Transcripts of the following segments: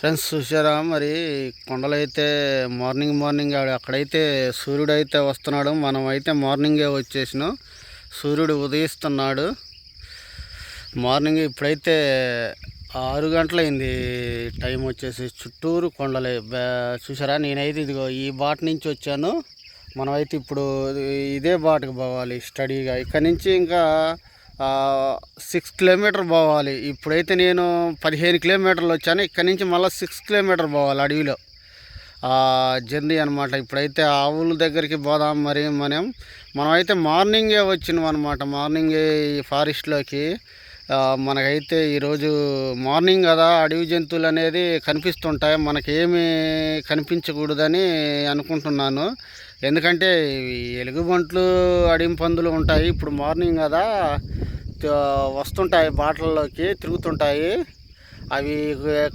Friends చూసారా మరి కొండలైతే morning morning ఆవిడ అక్కడైతే సూర్యుడు అయితే వస్తున్నాడు. మనం అయితే మార్నింగే వచ్చేసినాం. సూర్యుడు ఉదయిస్తున్నాడు. మార్నింగ్ ఇప్పుడైతే ఆరు గంటలైంది. టైం వచ్చేసి చుట్టూరు కొండలే. చూసారా నేనైతే ఇదిగో ఈ బాట నుంచి వచ్చాను. మనమైతే ఇప్పుడు ఇదే బాటకు పోవాలి స్టడీగా. ఇక్కడ నుంచి ఇంకా సిక్స్ కిలోమీటర్ పోవాలి. ఇప్పుడైతే నేను పదిహేను కిలోమీటర్లు వచ్చాను. ఇక్కడ నుంచి మళ్ళీ సిక్స్ కిలోమీటర్ పోవాలి అడవిలో. జర్నీ అనమాట ఇప్పుడైతే ఆవుల దగ్గరికి పోదాం మరి మనం. మనమైతే మార్నింగే వచ్చినాం అనమాట మార్నింగే ఈ ఫారెస్ట్లోకి మనకైతే ఈరోజు మార్నింగ్ కదా అడవి జంతువులు అనేది కనిపిస్తుంటాయి. మనకేమి కనిపించకూడదని అనుకుంటున్నాను. ఎందుకంటే ఎలుగుబంట్లు అడవి పందులు ఉంటాయి. ఇప్పుడు మార్నింగ్ కదా వస్తుంటాయి బాటల్లోకి తిరుగుతుంటాయి. అవి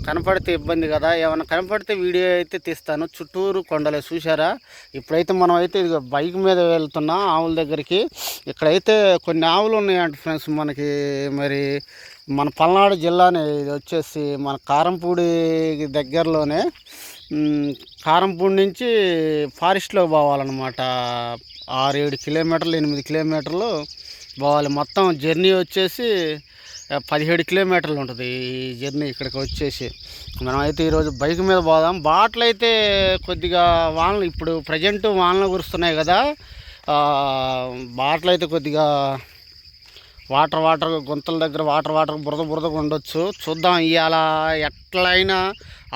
కనపడితే ఇబ్బంది కదా. ఏమైనా కనపడితే వీడియో అయితే తీస్తాను. చుట్టూరు కొండలే చూసారా ఇప్పుడైతే మనం అయితే ఇదిగో బైక్ మీద వెళ్తున్నాం ఆవుల దగ్గరికి. ఇక్కడైతే కొన్ని ఆవులు ఉన్నాయంట ఫ్రెండ్స్ మనకి. మరి మన పల్నాడు జిల్లానే ఇది వచ్చేసి మన కారంపూడి దగ్గరలోనే. కారంపూడి నుంచి ఫారెస్ట్లో పోవాలన్నమాట. ఆరు ఏడు కిలోమీటర్లు ఎనిమిది కిలోమీటర్లు పోవాలి. మొత్తం జర్నీ వచ్చేసి పదిహేడు కిలోమీటర్లు ఉంటుంది ఈ జర్నీ ఇక్కడికి వచ్చేసి. మనమైతే ఈరోజు బైక్ మీద పోదాం. బాటలు అయితే కొద్దిగా వానలు ఇప్పుడు ప్రజెంట్ వానలు కురుస్తున్నాయి కదా. బాటలు అయితే కొద్దిగా వాటర్ వాటర్ గుంతల దగ్గర వాటర్ వాటర్ బురద బురదగా ఉండొచ్చు. చూద్దాం ఇవాళ ఎట్లయినా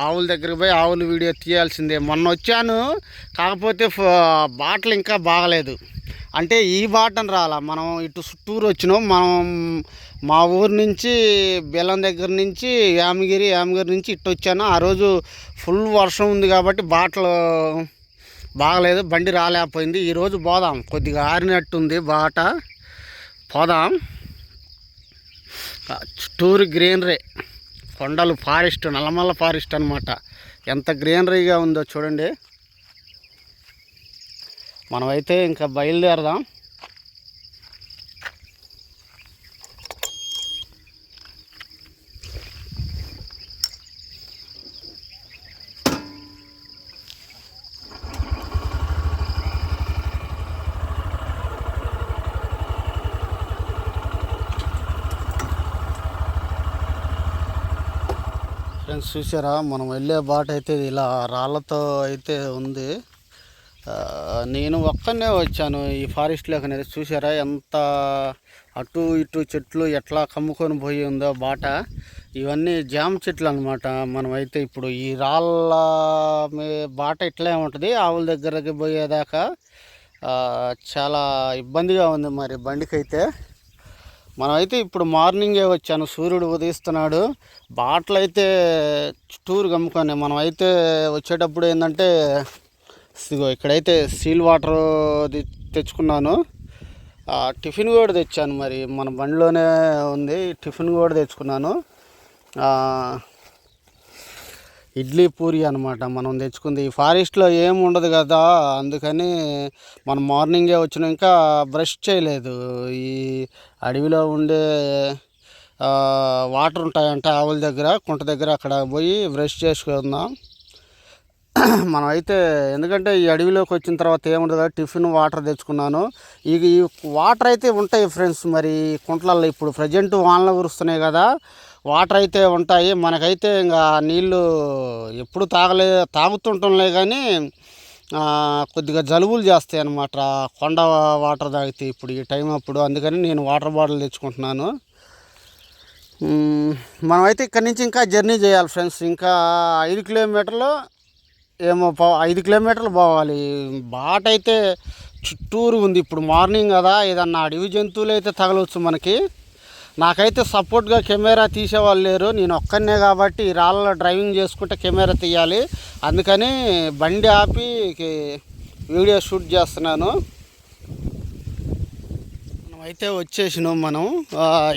ఆవుల దగ్గరికి పోయి ఆవుల వీడియో తీయాల్సిందే. మొన్న వచ్చాను కాకపోతే బాటలు ఇంకా బాగలేదు. అంటే ఈ బాటను రాలా. మనం ఇటు చుట్టూరు వచ్చినాం. మనం మా ఊరు నుంచి బెల్లం దగ్గర నుంచి యామగిరి యామగిరి నుంచి ఇట్టు వచ్చాను. ఆ రోజు ఫుల్ వర్షం ఉంది కాబట్టి బాటలు బాగలేదు బండి రాలేకపోయింది. ఈరోజు పోదాం. కొద్దిగా ఆరినట్టుంది బాట. పోదాం. చుట్టూరు గ్రీనరీ. కొండలు ఫారెస్ట్ నల్లమల్ల ఫారెస్ట్ అనమాట ఎంత గ్రీనరీగా ఉందో చూడండి. మనమైతే ఇంకా బయలుదేరదాం. ఫ్రెండ్స్ చూసారా మనం వెళ్ళే బాట అయితే ఇలా రాళ్ళతో అయితే ఉంది. నేను ఒక్కనే వచ్చాను ఈ ఫారెస్ట్లోకి అనేది. చూసారా ఎంత అటు ఇటు చెట్లు ఎట్లా కమ్ముకొని పోయి ఉందో బాట. ఇవన్నీ జామ చెట్లు అనమాట మనమైతే ఇప్పుడు ఈ రాళ్ళ మీ- బాట ఇట్లే ఉంటుంది. ఆవుల దగ్గరకి పోయేదాకా చాలా ఇబ్బందిగా ఉంది మరి బండికైతే. మనమైతే ఇప్పుడు మార్నింగే వచ్చాను. సూర్యుడు ఉదయిస్తున్నాడు. బాటలు అయితే చుట్టూరు గమ్ముకొని మనం అయితే వచ్చేటప్పుడు ఏంటంటే ఇదిగో ఇక్కడైతే సీల్ వాటర్ తెచ్చుకున్నాను. టిఫిన్ కూడా తెచ్చాను మరి. మన బండిలోనే ఉంది. టిఫిన్ కూడా తెచ్చుకున్నాను. ఇడ్లీ పూరి అనమాట మనం తెచ్చుకుంది ఈ ఫారెస్ట్లో ఏముండదు ఉండదు కదా అందుకని మనం మార్నింగే వచ్చినాక ఇంకా బ్రష్ చేయలేదు. ఈ అడవిలో ఉండే వాటర్ ఉంటాయంట ఆవుల దగ్గర కుంట దగ్గర అక్కడ పోయి బ్రష్ చేసుకుందాం. మనం అయితే ఎందుకంటే ఈ అడవిలోకి వచ్చిన తర్వాత ఏముండదు కదా టిఫిన్ వాటర్ తెచ్చుకున్నాను. ఇక ఈ వాటర్ అయితే ఉంటాయి ఫ్రెండ్స్ మరి కుంట్లల్లో ఇప్పుడు ప్రజెంట్ వానలు కురుస్తున్నాయి కదా వాటర్ అయితే ఉంటాయి. మనకైతే ఇంకా నీళ్ళు ఎప్పుడు తాగలే తాగుతుంటంలే కానీ కొద్దిగా జలుబులు చేస్తాయి అన్నమాట. కొండ వాటర్ తాగితే ఇప్పుడు ఈ టైం అప్పుడు. అందుకని నేను వాటర్ బాటిల్ తెచ్చుకుంటున్నాను. మనమైతే ఇక్కడ నుంచి ఇంకా జర్నీ చేయాలి ఫ్రెండ్స్. ఇంకా ఐదు కిలోమీటర్లు ఏమో ఐదు కిలోమీటర్లు పోవాలి. బాట అయితే చుట్టూరు ఉంది. ఇప్పుడు మార్నింగ్ కదా ఏదన్నా అడవి జంతువులు అయితే తగలవచ్చు మనకి. నాకైతే సపోర్ట్గా కెమెరా తీసేవాళ్ళు లేరు. నేను ఒక్కనే కాబట్టి ఈ రాళ్ళలో డ్రైవింగ్ చేసుకుంటే కెమెరా తీయాలి. అందుకని బండి ఆపి వీడియో షూట్ చేస్తున్నాను. అయితే వచ్చేసినాం మనం.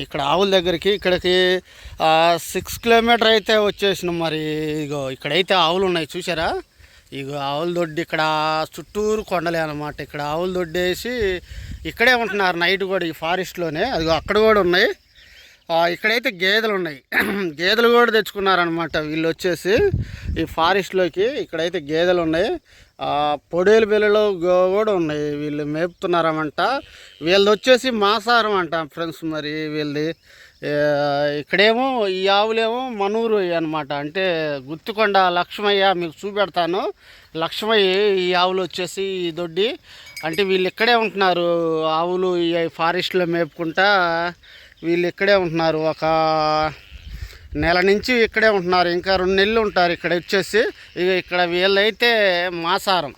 ఇక్కడ ఆవుల దగ్గరికి ఇక్కడికి సిక్స్ కిలోమీటర్ అయితే వచ్చేసినాం మరి. ఇగో ఇక్కడైతే ఆవులు ఉన్నాయి చూసారా ఇగో ఆవుల దొడ్డి ఇక్కడ చుట్టూరు కొండలే అనమాట ఇక్కడ ఆవుల దొడ్డి వేసి ఇక్కడే ఉంటున్నారు నైట్ కూడా ఈ ఫారెస్ట్లోనే అదిగో అక్కడ కూడా ఉన్నాయి. ఇక్కడైతే గేదెలు ఉన్నాయి గేదెలు కూడా తెచ్చుకున్నారనమాట వీళ్ళు వచ్చేసి ఈ ఫారెస్ట్లోకి ఇక్కడైతే గేదెలు ఉన్నాయి పొడేలు బిల్లలు కూడా ఉన్నాయి. వీళ్ళు మేపుతున్నారమంట. వీళ్ళది వచ్చేసి మాసారం అంట ఫ్రెండ్స్ మరి వీళ్ళది. ఇక్కడేమో ఈ ఆవులేమో మనూరు అనమాట అంటే గుత్తికొండ లక్ష్మయ్య మీకు చూపెడతాను. లక్ష్మయ్య ఈ ఆవులు వచ్చేసి ఈ దొడ్డి. అంటే వీళ్ళు ఇక్కడే ఉంటున్నారు ఆవులు ఈ ఫారెస్ట్లో మేపుకుంటా. వీళ్ళు ఇక్కడే ఉంటున్నారు. ఒక నెల నుంచి ఇక్కడే ఉంటున్నారు. ఇంకా రెండు నెలలు ఉంటారు ఇక్కడ వచ్చేసి. ఇక ఇక్కడ వీళ్ళైతే మాసారం.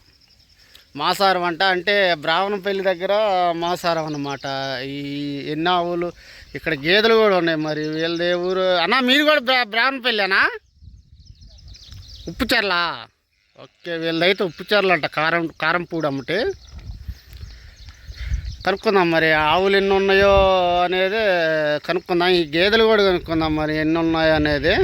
మాసారం అంట అంటే బ్రాహ్మణపల్లి దగ్గర మాసారం అన్నమాట. ఈ ఎన్ని ఆవులు ఇక్కడ గేదెలు కూడా ఉన్నాయి మరి. వీళ్ళది ఊరు. అన్నా మీరు కూడా బ్రా బ్రాహ్మణపల్లి ఉప్పుచర్ల? ఓకే వీళ్ళదైతే ఉప్పుచర్ల అంట కారం కారంపూడి అమ్మటే. కనుక్కుందాం మరి ఆవులు ఎన్ని ఉన్నాయో అనేది కనుక్కుందాం. ఈ గేదెలు కూడా కనుక్కుందాం మరి ఎన్ని ఉన్నాయో అనేది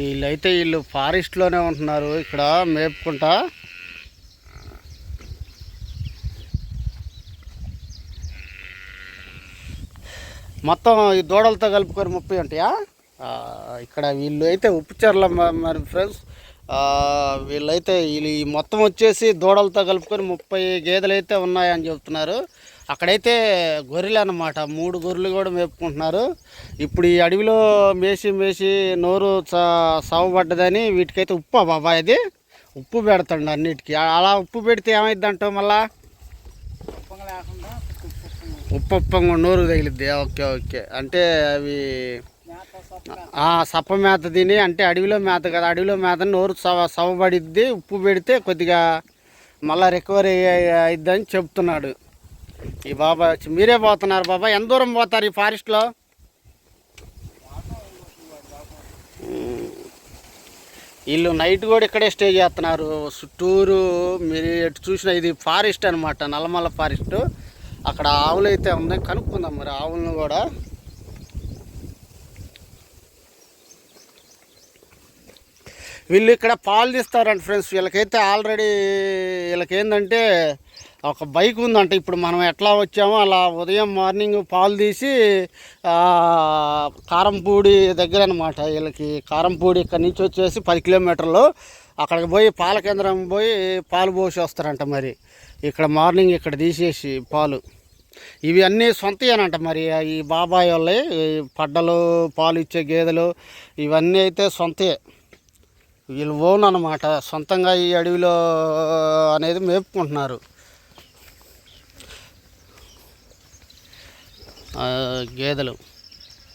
వీళ్ళైతే వీళ్ళు ఫారెస్ట్లోనే ఉంటున్నారు ఇక్కడ మేపుకుంటా. మొత్తం ఈ దూడలతో కలుపుకొని ముప్పై ఉంటాయా? ఇక్కడ వీళ్ళు అయితే ఉప్పుచర్ల మరి ఫ్రెండ్స్ వీళ్ళైతే వీళ్ళు ఈ మొత్తం వచ్చేసి దూడలతో కలుపుకొని ముప్పై గేదెలు అయితే ఉన్నాయని చెప్తున్నారు అక్కడైతే గొర్రెలు అన్నమాట. మూడు గొర్రెలు కూడా మేపుకుంటున్నారు. ఇప్పుడు ఈ అడవిలో మేసి మేసి నోరు చ- వీటికైతే ఉప్పు బాబా ఇది. ఉప్పు పెడతాడు అన్నిటికీ. అలా ఉప్పు పెడితే ఏమైంది అంటావు ఉప్పప్పంగా నోరు తగిలిద్ది. Okay okay. అంటే అవి సప్ప మేత తిని అంటే అడవిలో మేత కదా అడవిలో మేత నోరు సవ సవబడిద్ది ఉప్పు పెడితే కొద్దిగా మళ్ళా రికవరీ అయిద్దని చెప్తున్నాడు. ఈ బాబా మీరే పోతున్నారు బాబా. ఎంత దూరం పోతారు ఈ ఫారెస్ట్లో వీళ్ళు నైట్ కూడా ఇక్కడే స్టే చేస్తున్నారు. చుట్టూరు మీరు ఎటు చూసిన ఇది ఫారెస్ట్ అనమాట నల్లమల్ల ఫారెస్ట్. అక్కడ ఆవులు అయితే ఉన్నాయి కనుక్కుందాం మరి ఆవులను కూడా. వీళ్ళు ఇక్కడ పాలు తీస్తారంట ఫ్రెండ్స్. వీళ్ళకైతే ఆల్రెడీ వీళ్ళకి ఏంటంటే ఒక బైక్ ఉందంట. ఇప్పుడు మనం ఎట్లా వచ్చామో అలా ఉదయం మార్నింగ్ పాలు తీసి కారంపూడి దగ్గర అనమాట వీళ్ళకి కారంపూడి ఇక్కడ నుంచి వచ్చేసి పది కిలోమీటర్లు. అక్కడికి పోయి పాల కేంద్రం పోయి పాలు పోసి వస్తారంట మరి. ఇక్కడ మార్నింగ్ ఇక్కడ తీసేసి పాలు. ఇవి అన్నీ సొంతయేనంట మరి ఈ బాబాయ్ వాళ్ళే పడ్డలు పాలు ఇచ్చే గేదెలు ఇవన్నీ అయితే సొంతయే వీళ్ళు ఓన్ అనమాట సొంతంగా ఈ అడవిలో అనేది మేపుకుంటున్నారు. గేదెలు.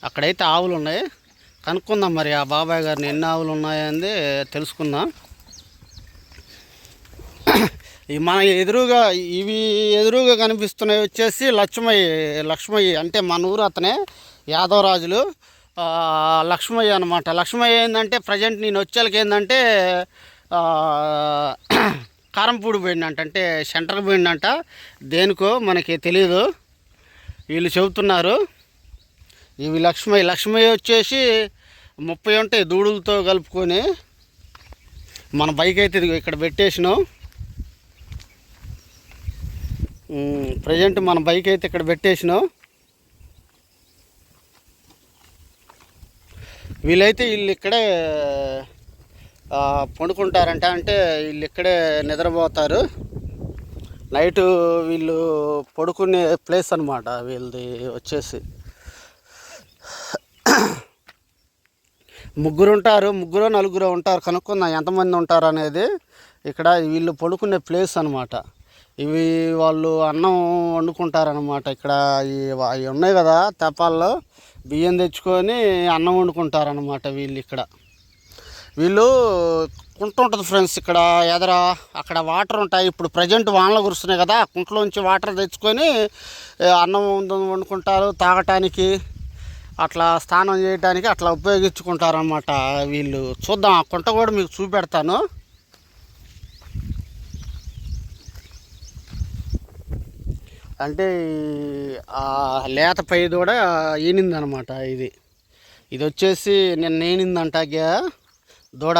అక్కడైతే ఆవులు ఉన్నాయి కనుక్కుందాం మరి ఆ బాబాయ్ గారిని ఎన్ని ఆవులు ఉన్నాయని తెలుసుకుందాం. మన ఎదురుగా ఇవి ఎదురుగా కనిపిస్తున్నాయి వచ్చేసి లక్ష్మయ్య లక్ష్మయ్య అంటే మన ఊరు అతనే యాదవరాజులు. లక్ష్మయ్య అనమాట లక్ష్మయ్య ఏంటంటే ప్రజెంట్ నేను వచ్చేళ్ళకి ఏంటంటే కారంపూడి పోయిందంట. అంటే సెంటర్ పోయిందంట. దేనికో మనకి తెలియదు వీళ్ళు చెబుతున్నారు. ఇవి లక్ష్మయ్య లక్ష్మయ్య వచ్చేసి ముప్పై ఉంటాయి దూడులతో కలుపుకొని. మన బైక్ అయితే ఇక్కడ పెట్టేసినాం. ప్రజెంట్ మన బైక్ అయితే ఇక్కడ పెట్టేసినాం. వీళ్ళైతే వీళ్ళు ఇక్కడే పండుకుంటారంట అంటే వీళ్ళు ఇక్కడే నిద్రపోతారు. నైట్ వీళ్ళు పడుకునే ప్లేస్ అనమాట వీళ్ళది వచ్చేసి. ముగ్గురు ఉంటారు ముగ్గురు నలుగురు ఉంటారు కనుక్కుందాం ఎంతమంది ఉంటారు అనేది. ఇక్కడ వీళ్ళు పడుకునే ప్లేస్ అనమాట ఇవి వాళ్ళు అన్నం వండుకుంటారనమాట ఇక్కడ అవి ఇవి ఉన్నాయి కదా తెపాల్లో బియ్యం తెచ్చుకొని అన్నం వండుకుంటారనమాట వీళ్ళు ఇక్కడ. వీళ్ళు కుంట ఉంటుంది ఫ్రెండ్స్ ఇక్కడ ఎదర. అక్కడ వాటర్ ఉంటాయి. ఇప్పుడు ప్రజెంట్ వానలు కురుస్తున్నాయి కదా. కుంటలోంచి వాటర్ తెచ్చుకొని అన్నం వండుకుంటారు తాగటానికి. అట్లా స్నానం చేయడానికి అట్లా ఉపయోగించుకుంటారనమాట వీళ్ళు. చూద్దాం. ఆ కుంట కూడా మీకు చూపెడతాను. అంటే ఆ లేత పై కూడా ఈనిందనమాట ఇది. ఇది వచ్చేసి నిన్న నేనిందంట గే దూడ.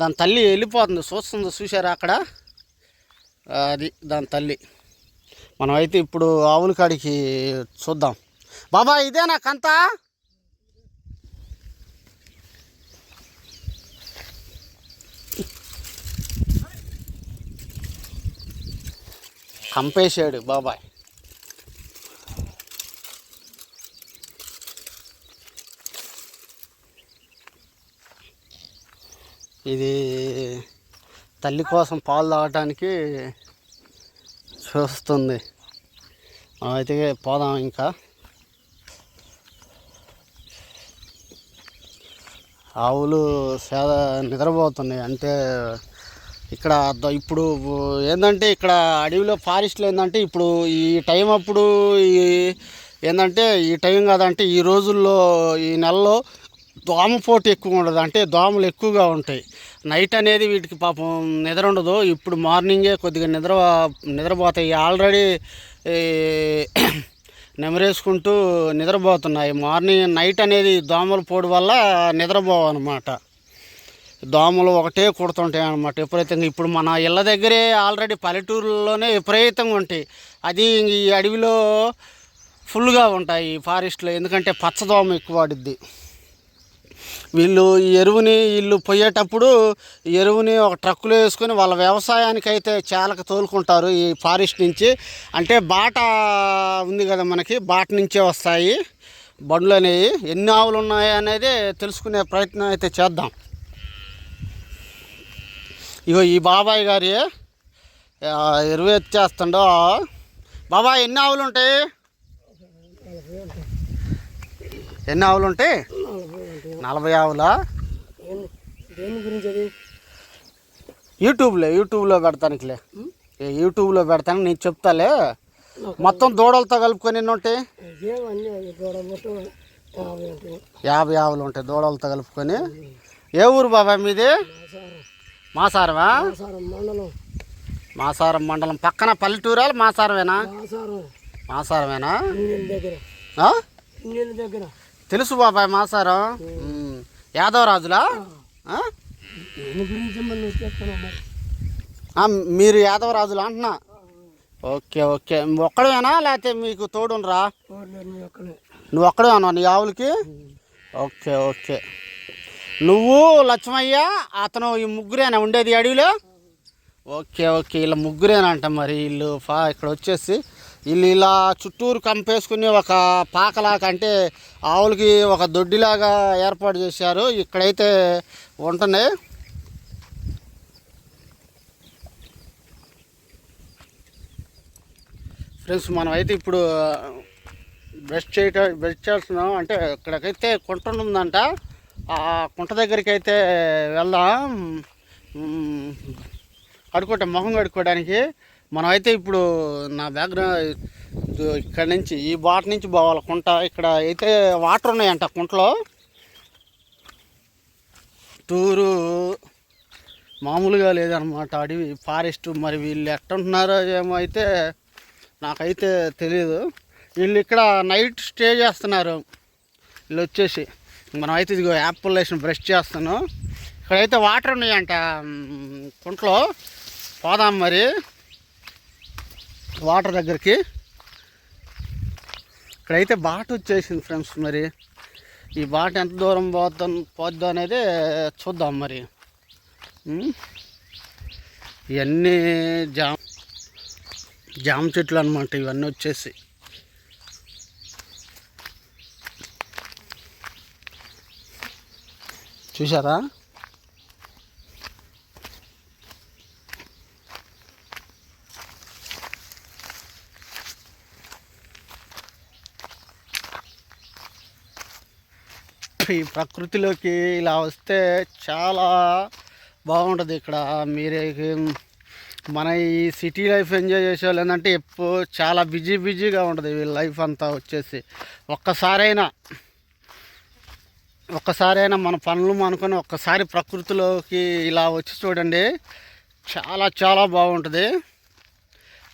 దాని తల్లి వెళ్ళిపోతుంది చూస్తుంది చూసారా అక్కడ? అది దాని తల్లి. మనం అయితే ఇప్పుడు ఆవుల కాడికి చూద్దాం. బాబా ఇదేనా కంతా? కంపేశాడు బాబాయ్. ఇది తల్లి కోసం పాలు తాగటానికి చూస్తుంది. అయితే పోదాం ఇంకా. ఆవులు సేద నిద్రపోతున్నాయి. అంటే ఇక్కడ ఇప్పుడు ఏంటంటే ఇక్కడ అడవిలో ఫారెస్ట్లో ఏంటంటే ఇప్పుడు ఈ టైం అప్పుడు ఈ ఏంటంటే ఈ టైం కాదంటే ఈ రోజుల్లో ఈ నెలలో దోమపోటు ఎక్కువ ఉండదు. అంటే దోమలు ఎక్కువగా ఉంటాయి. నైట్ అనేది వీటికి పాపం నిద్ర ఉండదు. ఇప్పుడు మార్నింగే కొద్దిగా నిద్ర నిద్రపోతాయి. ఆల్రెడీ నెమరేసుకుంటూ నిద్రపోతున్నాయి. మార్నింగ్ నైట్ అనేది దోమల పోడు వల్ల నిద్రపోవన్నమాట. దోమలు ఒకటే కుడుతుంటాయి అనమాట విపరీతంగా ఇప్పుడు మన ఇళ్ళ దగ్గరే ఆల్రెడీ పల్లెటూరులోనే విపరీతంగా ఉంటాయి. అది ఈ అడవిలో ఫుల్గా ఉంటాయి ఈ ఫారెస్ట్లో ఎందుకంటే పచ్చదోమ ఎక్కువ వాడిద్ది వీళ్ళు ఈ ఎరువుని వీళ్ళు పోయేటప్పుడు ఈ ఎరువుని ఒక ట్రక్కులో వేసుకొని వాళ్ళ వ్యవసాయానికి అయితే చాలక తోలుకుంటారు ఈ ఫారెస్ట్ నుంచి. అంటే బాట ఉంది కదా మనకి బాట నుంచే వస్తాయి బండ్లు అనేవి. ఎన్ని ఆవులు ఉన్నాయి అనేది తెలుసుకునే ప్రయత్నం అయితే చేద్దాం. ఇగో ఈ బాబాయ్ గారి ఎరువు ఎత్తేస్తుండో. బాబాయ్ ఎన్ని ఆవులు ఉంటాయి? ఎన్ని ఆవులు ఉంటాయి? నలభై ఆవులా? యూట్యూబ్లే యూట్యూబ్లో యూట్యూబ్లో ఏ యూట్యూబ్లో పెడతాను నేను చెప్తాలే. మొత్తం దూడలతో కలుపుకొని ఎన్ని ఉంటాయి? యాభై ఆవులు ఉంటాయి దూడలతో కలుపుకొని. ఏ ఊరు బాబాయ్ మీది? మాసారమా? మాసారం మండలం. మాసారం మండలం. పక్కన పల్లెటూరాలు మాసారమేనా? మాసారం. మాసారమేనా? దగ్గర. తెలుసు బాబాయ్ మాసారం. యాదవరాజులా? మరి యాదవరాజులా అంటున్నా? Okay okay. ఒక్కడమేనా లేకపోతే మీకు తోడునరా నువ్వు ఒక్కడేనా నీ ఆవులకి? Okay okay. నువ్వు లక్ష్మయ్య అతను ఈ ముగ్గురేనా? ఉండేది అడవిలో? ఓకే ఓకే ముగ్గురేనా ముగ్గురేనంట మరి వీళ్ళు ఫా ఇక్కడ వచ్చేసి. వీళ్ళు ఇలా చుట్టూరు కంపేసుకుని ఒక పాకలాగా అంటే ఆవులకి ఒక దొడ్డిలాగా ఏర్పాటు చేశారు. ఇక్కడైతే ఉంటున్నాయి. ఫ్రెండ్స్ మనమైతే ఇప్పుడు బ్రష్ చేయటం బ్రష్ చేస్తున్నాం. అంటే ఇక్కడికైతే కుంట ఉందంట ఆ కుంట దగ్గరికి అయితే వెళ్దాం. కడుక్కుంటే కడుక్కోట మొహం కడుక్కోవడానికి. మనం అయితే ఇప్పుడు నా బ్యాక్గ్రౌండ్ ఇక్కడ నుంచి ఈ బాట నుంచి పోవాలి కుంట. ఇక్కడ అయితే వాటర్ ఉన్నాయంట కుంటలో. టూరు. మామూలుగా లేదనమాట అడవి ఫారెస్ట్. మరి వీళ్ళు ఎట్టుంటున్నారో ఏమో అయితే నాకైతే తెలియదు వీళ్ళు ఇక్కడ నైట్ స్టే చేస్తున్నారు. వీళ్ళు వచ్చేసి. మనం అయితే ఇదిగో యాపిల్ వేసిన బ్రష్ చేస్తాను. ఇక్కడైతే వాటర్ ఉన్నాయంట కుంట్లో. పోదాం మరి. వాటర్ దగ్గరికి. ఇక్కడైతే బాట వచ్చేసింది ఫ్రెండ్స్ మరి. ఈ బాట ఎంత దూరం పోద్దాం పోద్దో అనేది చూద్దాం మరి. ఇవన్నీ జామ్ జామ చెట్లు అనమాట ఇవన్నీ వచ్చేసి. చూసారా ఈ ప్రకృతిలోకి ఇలా వస్తే చాలా బాగుంటుంది ఇక్కడ. మీరే మన ఈ సిటీ లైఫ్ ఎంజాయ్ చేసే వాళ్ళు ఏంటంటే ఎప్పుడు చాలా బిజీ బిజీగా ఉంటుంది. వీళ్ళ లైఫ్ అంతా వచ్చేసి ఒక్కసారైనా ఒక్కసారైనా మన పనులు అనుకుని ఒక్కసారి ప్రకృతిలోకి ఇలా వచ్చి చూడండి. చాలా చాలా బాగుంటుంది.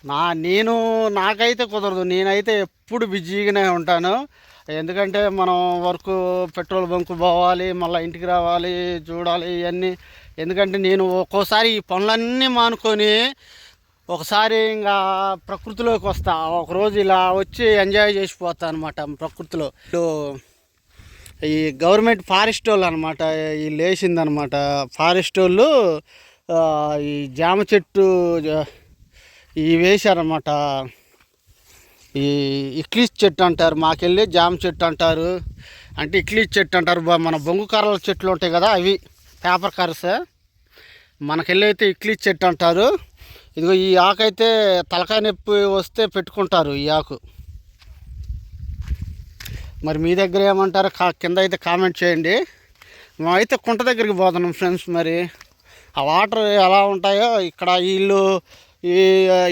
నా నేను నాకైతే కుదరదు. నేనైతే ఎప్పుడు బిజీగానే ఉంటాను. ఎందుకంటే మనం వర్క్ పెట్రోల్ బంక్ పోవాలి మళ్ళీ ఇంటికి రావాలి చూడాలి ఇవన్నీ. ఎందుకంటే నేను ఒక్కోసారి ఈ పనులన్నీ మానుకొని ఒకసారి ఇంకా ప్రకృతిలోకి వస్తా. ఒకరోజు ఇలా వచ్చి ఎంజాయ్ చేసిపోతా అనమాట ప్రకృతిలో. ఇప్పుడు ఈ గవర్నమెంట్ ఫారెస్ట్ వాళ్ళు అనమాట ఈ లేచిందనమాట ఫారెస్ట్ వాళ్ళు ఈ జామ చెట్టు ఇవి ఈ వేశారనమాట ఈ ఇక్లీస్ చెట్టు అంటారు మాకెళ్ళి జామ చెట్టు అంటారు. అంటే ఇక్లీస్ చెట్టు అంటారు మన బొంగు కర్రల చెట్లు ఉంటాయి కదా అవి పేపర్ కర్రస్. మనకెళ్ళి అయితే ఇక్లీస్ చెట్టు అంటారు. ఇదిగో ఈ ఆకు అయితే తలకాయ నొప్పి వస్తే పెట్టుకుంటారు ఈ ఆకు. మరి మీ దగ్గర ఏమంటారో కా కింద అయితే కామెంట్ చేయండి. మేమైతే కుంట దగ్గరికి పోతున్నాం ఫ్రెండ్స్ మరి. ఆ వాటర్ ఎలా ఉంటాయో ఇక్కడ వీళ్ళు ఈ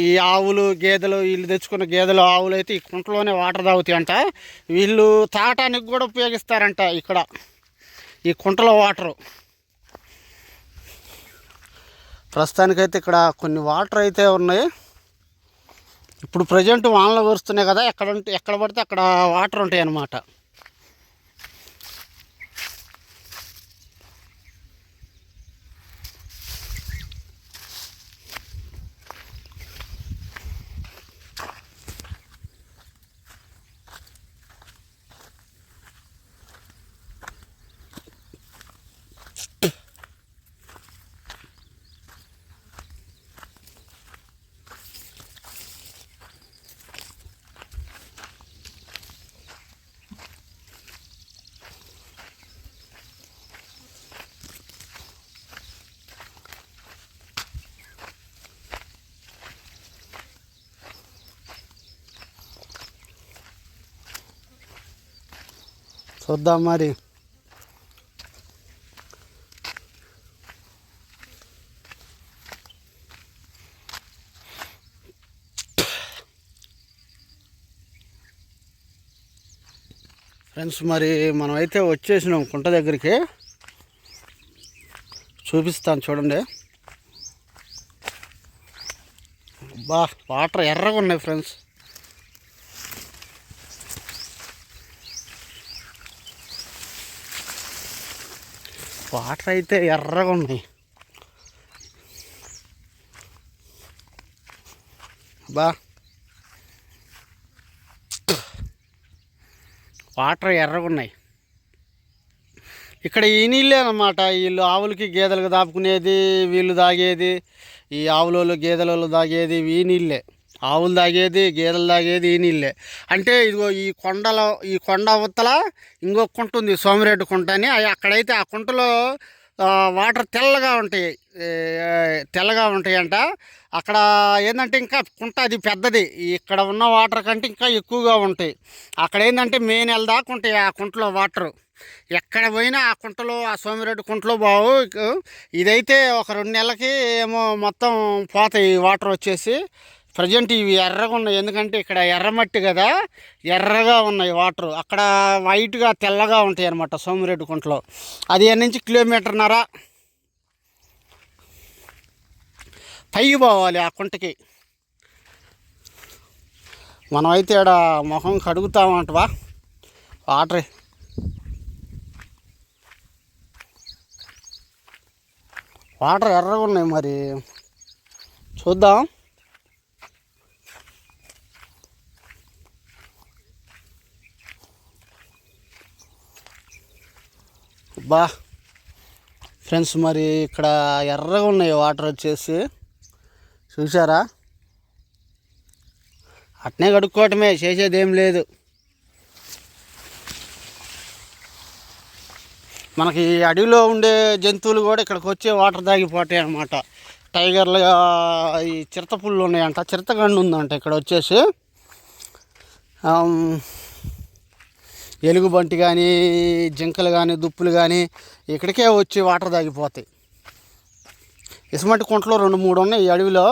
ఈ ఆవులు గేదెలు వీళ్ళు తెచ్చుకున్న గేదెలు ఆవులు అయితే ఈ కుంటలోనే వాటర్ తాగుతాయంట. వీళ్ళు తాగటానికి కూడా ఉపయోగిస్తారంట ఇక్కడ. ఈ కుంటలో వాటరు. ప్రస్తుతానికైతే ఇక్కడ కొన్ని వాటర్ అయితే ఉన్నాయి. ఇప్పుడు ప్రజెంట్ వానలు కురుస్తున్నాయి కదా ఎక్కడ ఉంటే ఎక్కడ పడితే అక్కడ వాటర్ ఉంటాయి అన్నమాట చూద్దాం మరి. ఫ్రెండ్స్ మరి మనమైతే వచ్చేసినాం కుంట దగ్గరికి. చూపిస్తాను చూడండి. బా వాటర్ ఎర్రగా ఉన్నాయి ఫ్రెండ్స్. వాటర్ అయితే ఎర్రగా ఉన్నాయి. బా. వాటర్ ఎర్రగా ఉన్నాయి. ఇక్కడ ఈ నీళ్ళే అన్నమాట. వీళ్ళు ఆవులకి గేదెలకు దాపుకునేది వీళ్ళు తాగేది ఈ ఆవులలో గేదెలలో తాగేది ఈ నీళ్ళే. ఆవులు తాగేది గేదెలు తాగేది ఈ నీళ్ళే అంటే ఇదిగో ఈ కొండలో ఈ కొండ అవతల ఇంకొక కుంట ఉంది సోమిరెడ్డి కుంట అని. అవి అక్కడైతే ఆ కుంటలో వాటర్ తెల్లగా ఉంటాయి. తెల్లగా ఉంటాయంట. అక్కడ ఏంటంటే ఇంకా కుంట అది పెద్దది. ఇక్కడ ఉన్న వాటర్ కంటే ఇంకా ఎక్కువగా ఉంటాయి. అక్కడ ఏంటంటే మే నెల దాకా ఉంటాయి ఆ కుంటలో వాటరు. ఎక్కడ పోయినా ఆ కుంటలో ఆ సోమిరెడ్డి కుంటలో బావు ఇదైతే ఒక రెండు నెలలకి ఏమో మొత్తం పోతాయి వాటర్ వచ్చేసి. ప్రజెంట్ ఇవి ఎర్రగా ఉన్నాయి. ఎందుకంటే ఇక్కడ ఎర్రమట్టి కదా ఎర్రగా ఉన్నాయి వాటర్. అక్కడ వైట్గా తెల్లగా ఉంటాయి అన్నమాట సోమిరెడ్డి కుంటలో. అది నుంచి కిలోమీటర్న్నర పైకి పోవాలి ఆ కుంటకి. మనమైతే ఇక్కడ మొహం కడుగుతామంటవా? వాటర్. వాటర్ ఎర్రగా ఉన్నాయి మరి. చూద్దాం. అబ్బా. ఫ్రెండ్స్ మరి ఇక్కడ ఎర్రగా ఉన్నాయి వాటర్ వచ్చేసి. చూసారా అట్నే కడుక్కోవటమే చేసేది ఏం లేదు. మనకి అడవిలో ఉండే జంతువులు కూడా ఇక్కడికి వచ్చే వాటర్ తాగిపోతాయి అన్నమాట. టైగర్లు ఈ ఈ చిరతపుళ్ళు ఉన్నాయంట చిరతగండు ఉందంట ఇక్కడ వచ్చేసి. ఎలుగుబంటి కానీ జింకలు కానీ దుప్పులు కానీ ఇక్కడికే వచ్చి వాటర్ తాగిపోతాయి. ఇసుమంటి కుంటలు రెండు మూడు ఉన్నాయి. ఈ అడవిలో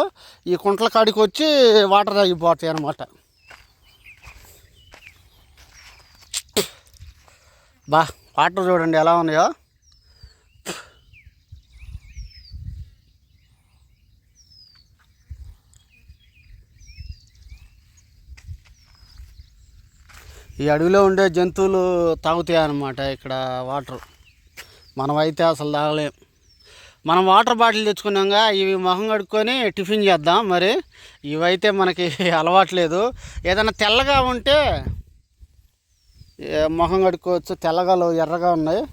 ఈ కుంటల కాడికి వచ్చి వాటర్ తాగిపోతాయి అన్నమాట. బా వాటర్ చూడండి ఎలా ఉన్నాయో. ఈ అడవిలో ఉండే జంతువులు తాగుతాయి అన్నమాట ఇక్కడ వాటర్. మనమైతే అసలు తాగలేం. మనం వాటర్ బాటిల్ తెచ్చుకున్నాగా ఇవి మొహం కడుక్కొని టిఫిన్ చేద్దాం మరి. ఇవైతే మనకి అలవాట్లేదు ఏదైనా తెల్లగా ఉంటే మొహం కడుక్కోవచ్చు. తెల్లగాలు ఎర్రగా ఉన్నాయి.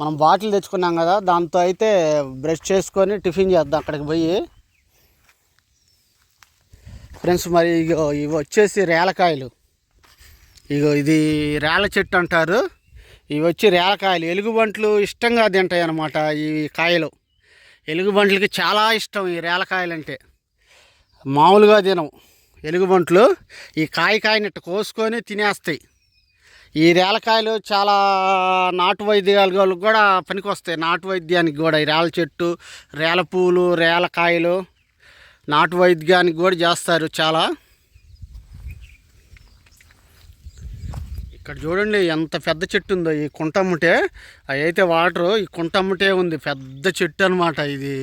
మనం బాటిల్ తెచ్చుకున్నాం కదా దాంతో అయితే బ్రష్ చేసుకొని టిఫిన్ చేద్దాం అక్కడికి పోయి. ఫ్రెండ్స్ మరి ఇగో ఇవి వచ్చేసి రేలకాయలు. ఇగో ఇది రేల చెట్టు అంటారు. ఇవి వచ్చి రేలకాయలు ఎలుగుబంట్లు ఇష్టంగా తింటాయి అన్నమాట ఈ కాయలు. ఎలుగుబంట్లకి చాలా ఇష్టం ఈ రేలకాయలు అంటే మామూలుగా తినం ఎలుగుబంట్లు ఈ కాయ కాయనట్టు కోసుకొని తినేస్తాయి. ఈ రేలకాయలు చాలా నాటు వైద్యాలకు కూడా పనికొస్తాయి. నాటు వైద్యానికి కూడా ఈ రేల చెట్టు రేల పూలు రేలకాయలు నాటు వైద్యానికి కూడా చేస్తారు చాలా. ఇక్కడ చూడండి ఎంత పెద్ద చెట్టు ఉందో ఈ కుంటమ్మటే అవి అయితే వాటరు ఈ కుంటమ్మటే ఉంది. పెద్ద చెట్టు అనమాట ఇది.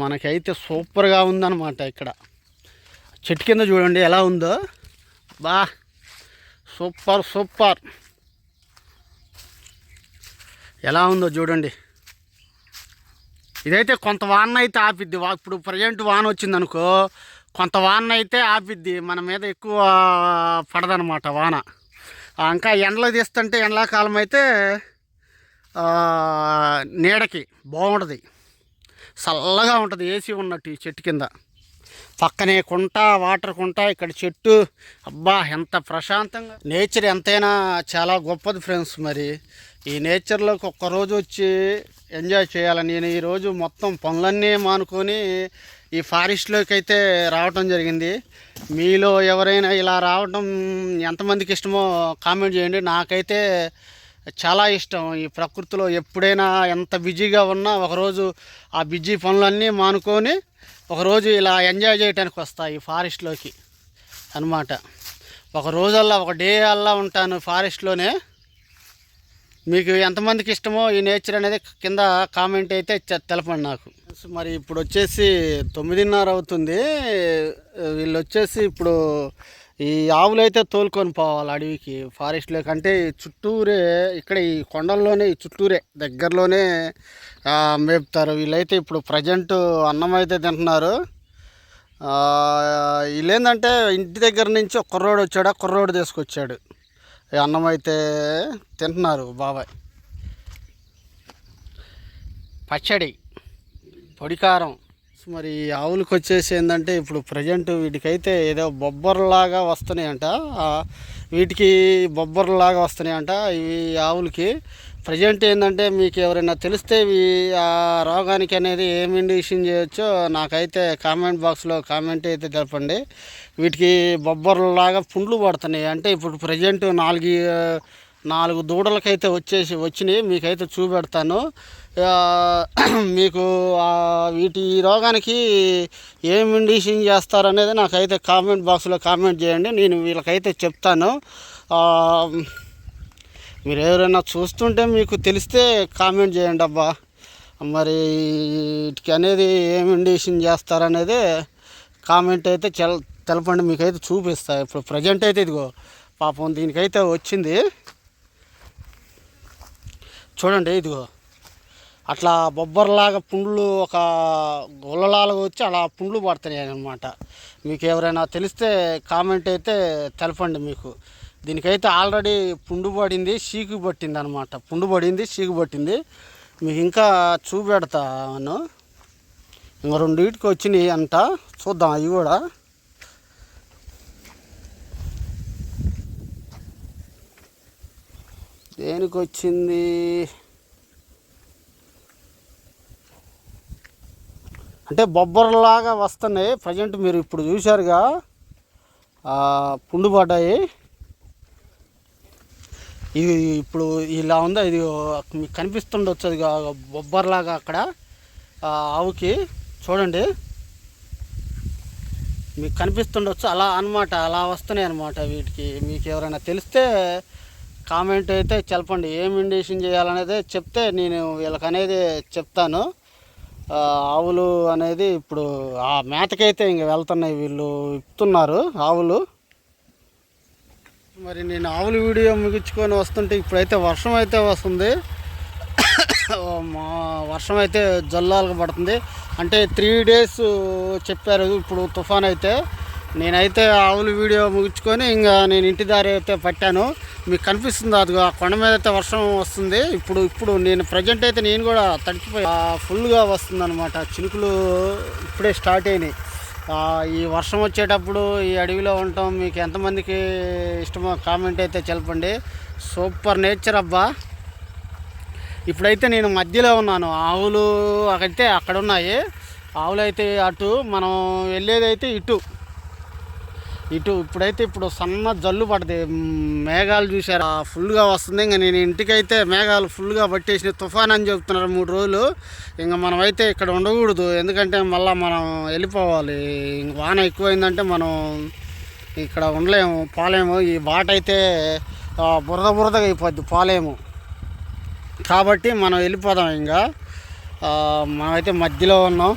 మనకైతే సూపర్గా ఉందన్నమాట ఇక్కడ. చెట్టు కింద చూడండి ఎలా ఉందో. బా సూపర్ సూపర్. ఎలా ఉందో చూడండి. ఇదైతే కొంత వాన అయితే ఆపిద్ది ఇప్పుడు ప్రజెంట్ వాన వచ్చింది అనుకో కొంత వాన అయితే ఆపిద్ది. మన మీద ఎక్కువ పడదనమాట వాన. ఇంకా ఎండలో తీస్తుంటే ఎండాకాలం అయితే నీడకి బాగుంటుంది. చల్లగా ఉంటుంది ఏసీ ఉన్నట్టు ఈ చెట్టు కింద. పక్కనే కుంట వాటర్ కుంట ఇక్కడ చెట్టు. అబ్బా ఎంత ప్రశాంతంగా. నేచర్ ఎంతైనా చాలా గొప్పది ఫ్రెండ్స్ మరి. ఈ నేచర్లోకి ఒక్కరోజు వచ్చి ఎంజాయ్ చేయాలి. నేను ఈరోజు మొత్తం పనులన్నీ మానుకొని ఈ ఫారెస్ట్లోకి అయితే రావటం జరిగింది. మీలో ఎవరైనా ఇలా రావటం ఎంతమందికి ఇష్టమో కామెంట్ చేయండి. నాకైతే చాలా ఇష్టం. ఈ ప్రకృతిలో ఎప్పుడైనా ఎంత బిజీగా ఉన్నా ఒకరోజు ఆ బిజీ పనులన్నీ మానుకొని ఒకరోజు ఇలా ఎంజాయ్ చేయడానికి వస్తాయి ఈ ఫారెస్ట్లోకి అనమాట ఒక రోజల్లా ఒక డే అల్లా ఉంటాను ఫారెస్ట్లోనే మీకు ఎంతమందికి ఇష్టమో ఈ నేచర్ అనేది కింద కామెంట్ అయితే తెలపండి నాకు. మరి ఇప్పుడు వచ్చేసి తొమ్మిదిన్నర అవుతుంది. వీళ్ళు వచ్చేసి ఇప్పుడు ఈ ఆవులు అయితే తోలుకొని పోవాలి అడవికి ఫారెస్ట్లోకి అంటే ఈ చుట్టూరే ఇక్కడ ఈ కొండల్లోనే ఈ చుట్టూరే దగ్గరలోనే మేపుతారు. వీళ్ళైతే ఇప్పుడు ప్రజెంట్ అన్నం అయితే తింటున్నారు. వీళ్ళేందంటే ఇంటి దగ్గర నుంచి ఒక కుర్రోడు వచ్చాడు ఆ కుర్రోడు తీసుకొచ్చాడు. అన్నం అయితే తింటున్నారు బాబాయ్. పచ్చడి పొడికారం మరి ఆవులకు వచ్చేసి ఏంటంటే ఇప్పుడు ప్రజెంట్ వీటికైతే ఏదో బొబ్బర్లాగా వస్తున్నాయంట. వీటికి బొబ్బర్లాగా వస్తున్నాయంట. ఇవి ఆవులకి ప్రజెంట్ ఏంటంటే మీకు ఎవరైనా తెలిస్తే ఆ రోగానికి అనేది ఏం ఇండిషన్ చేయొచ్చో నాకైతే కామెంట్ బాక్స్లో కామెంట్ అయితే తెలపండి. వీటికి బొబ్బర్లలాగా పుండ్లు పడుతున్నాయి. అంటే ఇప్పుడు ప్రజెంట్ నాలుగు నాలుగు దూడలకైతే వచ్చేసి వచ్చినాయి. మీకైతే చూపెడతాను. మీకు వీటి రోగానికి ఏం ఇండిషన్ చేస్తారనేది నాకైతే కామెంట్ బాక్స్లో కామెంట్ చేయండి. నేను వీళ్ళకైతే చెప్తాను. మీరు ఎవరైనా చూస్తుంటే మీకు తెలిస్తే కామెంట్ చేయండి అబ్బా. మరి వీటికి అనేది ఏం ఇండిషన్ చేస్తారనేది కామెంట్ అయితే చెల్ తెలపండి మీకైతే చూపిస్తా. ఇప్పుడు ప్రజెంట్ అయితే ఇదిగో పాపం దీనికైతే వచ్చింది. చూడండి ఇదిగో అట్లా బొబ్బర్లాగా పుండ్లు ఒక గుల్లలాగా వచ్చి అలా పుండ్లు పడుతున్నాయి అనమాట మీకు ఎవరైనా తెలిస్తే కామెంట్ అయితే తెలపండి మీకు. దీనికైతే ఆల్రెడీ పుండు పడింది చీకు పట్టింది అనమాట పుండు పడింది చీకు పట్టింది. మీకు ఇంకా చూపెడతాను ఇంకా రెండింటికి వచ్చినాయి అంట. చూద్దాం అవి కూడా. దేనికి వచ్చింది? అంటే బొబ్బర్లాగా వస్తున్నాయి. ప్రజెంట్ మీరు ఇప్పుడు చూశారుగా పుండు పడ్డాయి. ఇది ఇప్పుడు ఇలా ఉందా? ఇది మీకు కనిపిస్తుండొచ్చు అది బొబ్బర్లాగా అక్కడ. ఆవుకి చూడండి. మీకు కనిపిస్తుండొచ్చు. అలా అన్నమాట. అలా వస్తున్నాయి అనమాట వీటికి. మీకు ఎవరైనా తెలిస్తే కామెంట్ అయితే చెప్పండి ఏం ఇండేషన్ చేయాలనేది చెప్తే నేను వీళ్ళకి అనేది చెప్తాను ఆవులు అనేది ఇప్పుడు ఆ మేతకైతే ఇంక వెళ్తున్నాయి వీళ్ళు ఇస్తున్నారు ఆవులు. మరి నేను ఆవుల వీడియో ముగించుకొని వస్తుంటే ఇప్పుడైతే వర్షం అయితే వస్తుంది. మా వర్షం అయితే జల్లాలకు పడుతుంది. అంటే త్రీ డేస్ చెప్పారు ఇప్పుడు తుఫాన్ అయితే. నేనైతే ఆవుల వీడియో ముగించుకొని ఇంకా నేను ఇంటి దారి అయితే పట్టాను. మీకు కనిపిస్తుంది అది ఆ కొండ మీద అయితే వర్షం వస్తుంది. ఇప్పుడు ఇప్పుడు నేను ప్రజెంట్ అయితే నేను కూడా తడిచిపోయి. ఫుల్గా వస్తుంది అనమాట చినుకులు ఇప్పుడే స్టార్ట్ అయినాయి. ఈ వర్షం వచ్చేటప్పుడు ఈ అడవిలో ఉండటం మీకు ఎంతమందికి ఇష్టమో కామెంట్ అయితే చెప్పండి సూపర్ నేచర్ అబ్బా. ఇప్పుడైతే నేను మధ్యలో ఉన్నాను. ఆవులు అయితే అక్కడ ఉన్నాయి ఆవులు అయితే అటు మనం వెళ్ళేదైతే ఇటు. ఇటు ఇప్పుడైతే ఇప్పుడు సన్న జల్లు పడుతుంది మేఘాలు చూసారా ఫుల్గా వస్తుంది. ఇంకా నేను ఇంటికైతే మేఘాలు ఫుల్గా పట్టేసిన తుఫాన్ అని చెప్తున్నారు మూడు రోజులు. ఇంకా మనమైతే ఇక్కడ ఉండకూడదు. ఎందుకంటే మళ్ళీ మనం వెళ్ళిపోవాలి. ఇంక వాన ఎక్కువైందంటే మనం ఇక్కడ ఉండలేము. పోలేము. ఈ బాట అయితే బురద బురదగా అయిపోద్ది పోలేము. కాబట్టి మనం వెళ్ళిపోదాం ఇంకా. మనమైతే మధ్యలో ఉన్నాం.